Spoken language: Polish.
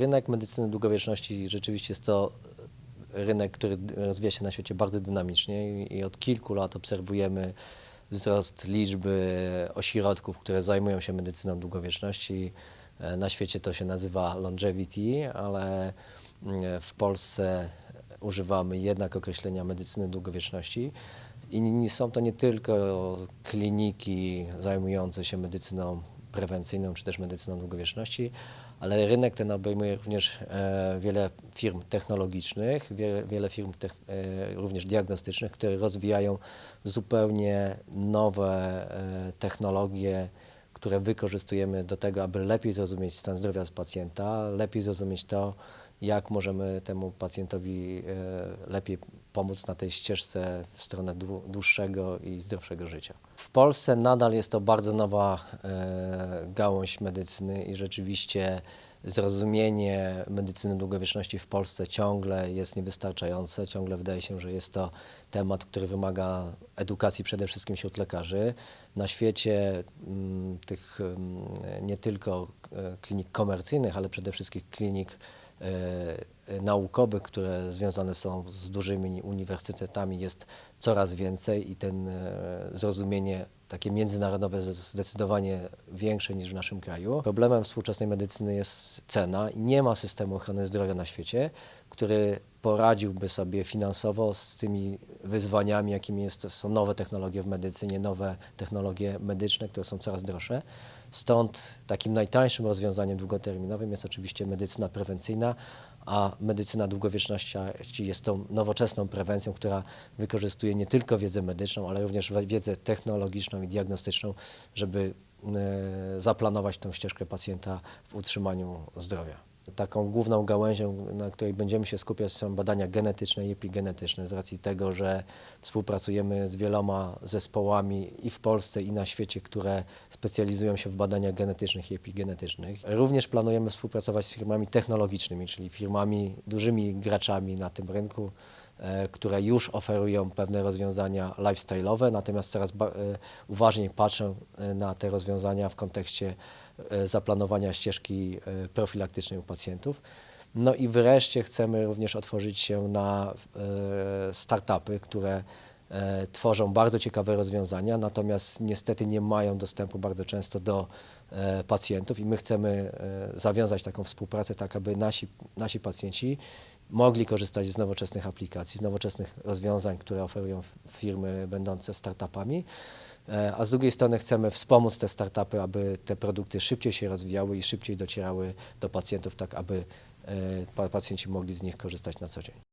Rynek medycyny długowieczności rzeczywiście jest to rynek, który rozwija się na świecie bardzo dynamicznie i- od kilku lat obserwujemy wzrost liczby ośrodków, które zajmują się medycyną długowieczności. E, Na świecie to się nazywa longevity, ale mm, w Polsce używamy jednak określenia medycyny długowieczności. I są to nie tylko kliniki zajmujące się medycyną prewencyjną czy też medycyną długowieczności, ale rynek ten obejmuje również e, wiele firm technologicznych, wiele, firm tech, e, również diagnostycznych, które rozwijają zupełnie nowe e, technologie, które wykorzystujemy do tego, aby lepiej zrozumieć stan zdrowia pacjenta, lepiej zrozumieć to, jak możemy temu pacjentowi lepiej pomóc na tej ścieżce w stronę dłu- dłuższego i zdrowszego życia. W Polsce nadal jest to bardzo nowa e, gałąź medycyny i rzeczywiście zrozumienie medycyny długowieczności w Polsce ciągle jest niewystarczające. Ciągle wydaje się, że jest to temat, który wymaga edukacji przede wszystkim wśród lekarzy. Na świecie mm, tych mm, nie tylko e, klinik komercyjnych, ale przede wszystkim klinik e, naukowych, które związane są z dużymi uniwersytetami jest coraz więcej i ten e, zrozumienie takie międzynarodowe zdecydowanie większe niż w naszym kraju. Problemem współczesnej medycyny jest cena i nie ma systemu ochrony zdrowia na świecie, który poradziłby sobie finansowo z tymi wyzwaniami, jakimi jest, są nowe technologie w medycynie, nowe technologie medyczne, które są coraz droższe. Stąd takim najtańszym rozwiązaniem długoterminowym jest oczywiście medycyna prewencyjna, a medycyna długowieczności jest tą nowoczesną prewencją, która wykorzystuje nie tylko wiedzę medyczną, ale również wiedzę technologiczną i diagnostyczną, żeby e, zaplanować tą ścieżkę pacjenta w utrzymaniu zdrowia. Taką główną gałęzią, na której będziemy się skupiać, są badania genetyczne i epigenetyczne, z racji tego, że współpracujemy z wieloma zespołami i w Polsce, i na świecie, które specjalizują się w badaniach genetycznych i epigenetycznych. Również planujemy współpracować z firmami technologicznymi, czyli firmami, dużymi graczami na tym rynku, które już oferują pewne rozwiązania lifestyle'owe, natomiast coraz e, uważniej patrzą e, na te rozwiązania w kontekście e, zaplanowania ścieżki e, profilaktycznej u pacjentów. No i wreszcie chcemy również otworzyć się na e, startupy, które e, tworzą bardzo ciekawe rozwiązania, natomiast niestety nie mają dostępu bardzo często do e, pacjentów i my chcemy e, zawiązać taką współpracę, tak aby nasi, nasi pacjenci mogli korzystać z nowoczesnych aplikacji, z nowoczesnych rozwiązań, które oferują firmy będące startupami. E, A z drugiej strony chcemy wspomóc te startupy, aby te produkty szybciej się rozwijały i szybciej docierały do pacjentów, tak aby e, pa- pacjenci mogli z nich korzystać na co dzień.